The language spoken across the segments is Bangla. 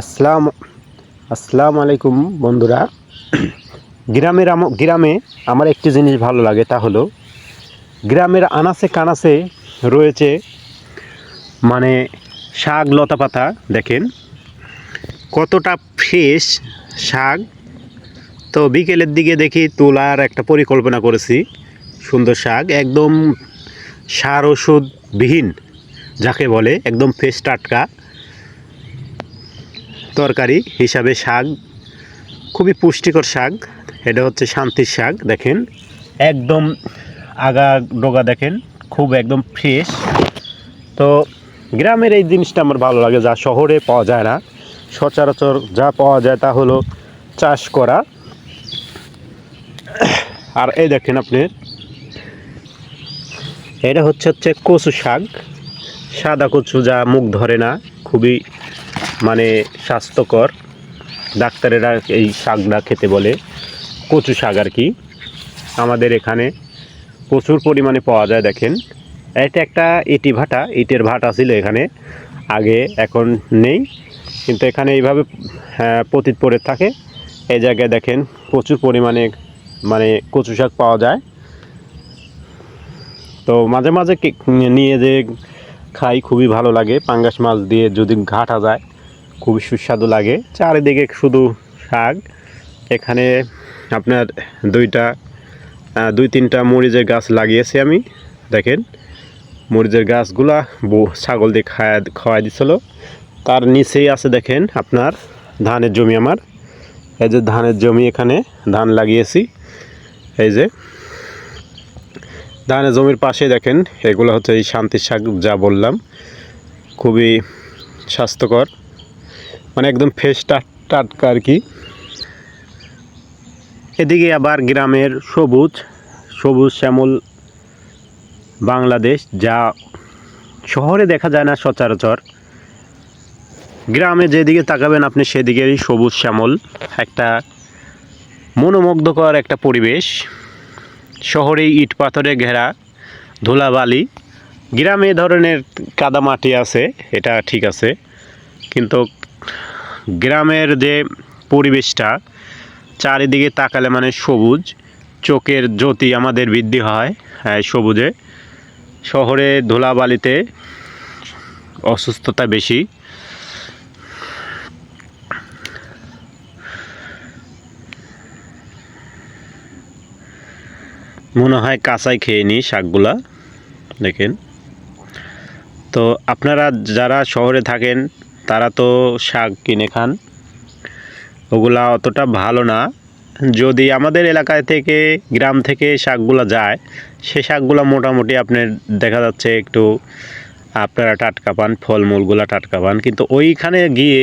আসসালাম আসসালামু আলাইকুম বন্ধুরা। গ্রামের গ্রামে আমার একটি জিনিস ভালো লাগে তা হলো, গ্রামের আনাচে কানাচে রয়েছে মানে শাক লতা পাতা, দেখেন। কতটা ফ্রেশ শাক। তো বিকেলের দিকে দেখি তোলার একটা পরিকল্পনা করেছি, সুন্দর শাক, একদম সার ওষুধবিহীন, যাকে বলে একদম ফ্রেশ টাটকা। তরকারি হিসাবে শাক, খুবই পুষ্টিকর শাক, এটা হচ্ছে শান্তির শাক, দেখেন। একদম আগা ডোগা দেখেন, খুব একদম ফ্রেশ তো গ্রামের এই জিনিসটা আমার ভালো লাগে, যা শহরে পাওয়া যায় না। সচরাচর যা পাওয়া যায় তা হলো চাষ করা। আর এই দেখেন আপনি, এটা হচ্ছে হচ্ছে কচু শাক। সাদা কচু যা মুখ ধরে না, খুবই মানে স্বাস্থ্যকর। ডাক্তারেরা এই শাকটা খেতে বলে কচু শাক আর কি। আমাদের এখানে প্রচুর পরিমাণে পাওয়া যায় দেখেন। এটা একটা ইটি ভাটা ইটের ভাটা ছিল এখানে। আগে এখন নেই কিন্তু এখানে এইভাবে হ্যাঁ, পতিত পড়ে থাকে। এই জায়গায় দেখেন প্রচুর পরিমাণে মানে কচু শাক পাওয়া যায়। তো মাঝে মাঝে নিয়ে যে খাই খুবই ভালো লাগে। পাঙ্গাস মাছ দিয়ে যদি ঘাটা যায় খুবই সুস্বাদু লাগে। চারিদিকে শুধু শাক। এখানে আপনার দুইটা দুই তিনটা মরিচের গাছ লাগিয়েছি আমি। দেখেন, মরিচের গাছগুলা ছাগল দিয়ে খাওয়া খাওয়াই দিছিল। তার নিচেই আছে দেখেন আপনার ধানের জমি আমার। এই যে ধানের জমি এখানে ধান লাগিয়েছি। এই যে ধানের জমির পাশে দেখেন, এগুলো হচ্ছে এই শান্তির শাক যা বললাম। খুবই স্বাস্থ্যকর। মানে একদম ফ্রেশ টাটকা আর কি। এদিকে আবার গ্রামের সবুজ সবুজ শ্যামল বাংলাদেশ, যা শহরে দেখা যায় না, সচরাচর। গ্রামে যেদিকে তাকাবেন আপনি, সেদিকেরই সবুজ শ্যামল। একটা মনোমুগ্ধকর একটা পরিবেশ। শহরে ইট পাথরে ঘেরা ধুলাবালি। গ্রামে ধরনের কাদামাটি আছে, এটা ঠিক আছে। কিন্তু গ্রামের যে পরিবেশটা, চারিদিকে তাকালে মানে সবুজ, চোখের জ্যোতি আমাদের বৃদ্ধি হয় সবুজে। শহরে ধুলাবালিতে অসুস্থতা বেশি। মনে হয় কাঁচাই খেয়ে নিই শাকগুলা, দেখেন। তো আপনারা যারা শহরে থাকেন তারা তো শাক কিনে খান। ওগুলা অতটা ভালো না। যদি আমাদের এলাকায় থেকে, গ্রাম থেকে শাকগুলা যায়, সে শাকগুলা মোটামুটি আপনার দেখা যাচ্ছে একটু আপনারা টাটকা পান, ফলমূলগুলা টাটকা পান। কিন্তু ওইখানে গিয়ে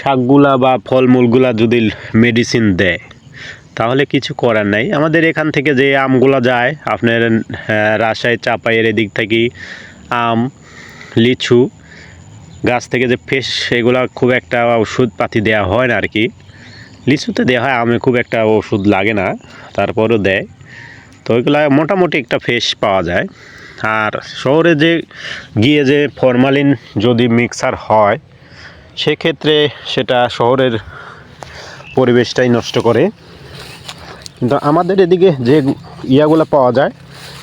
শাকগুলা বা ফলমূলগুলা যদি মেডিসিন দেয়, তাহলে কিছু করার নাই। আমাদের এখান থেকে যে আমগুলা যায়, আপনার রাজশাহী, চাপাইয়ের এদিক থেকে আম, লিচু গাছ থেকে যে ফ্রেশ এগুলা খুব একটা ওষুধ পাতি দেওয়া হয় না আর কি। লিচুতে দেওয়া হয়, আমে খুব একটা ওষুধ লাগে না, তারপরও দেয়। তো ওইগুলা মোটামুটি একটা ফ্রেশ পাওয়া যায়। আর শহরে যে, গিয়ে যে ফরমালিন যদি মিক্সার হয়, সেক্ষেত্রে সেটা শহরের পরিবেশটাই নষ্ট করে। কিন্তু আমাদের এদিকে যে ইয়াগুলো পাওয়া যায়,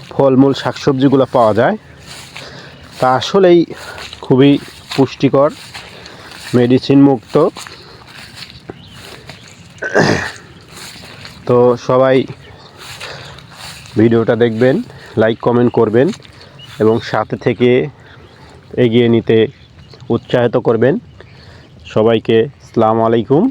ফলমূল, শাকসবজিগুলো পাওয়া যায়, তা আসলেই খুবই পুষ্টিকর মেডিসিন মুক্ত। তো সবাই ভিডিওটা দেখবেন লাইক কমেন্ট করবেন এবং সাথে থেকে এগিয়ে নিতে উৎসাহিত করবেন। সবাইকে সালাম আলাইকুম।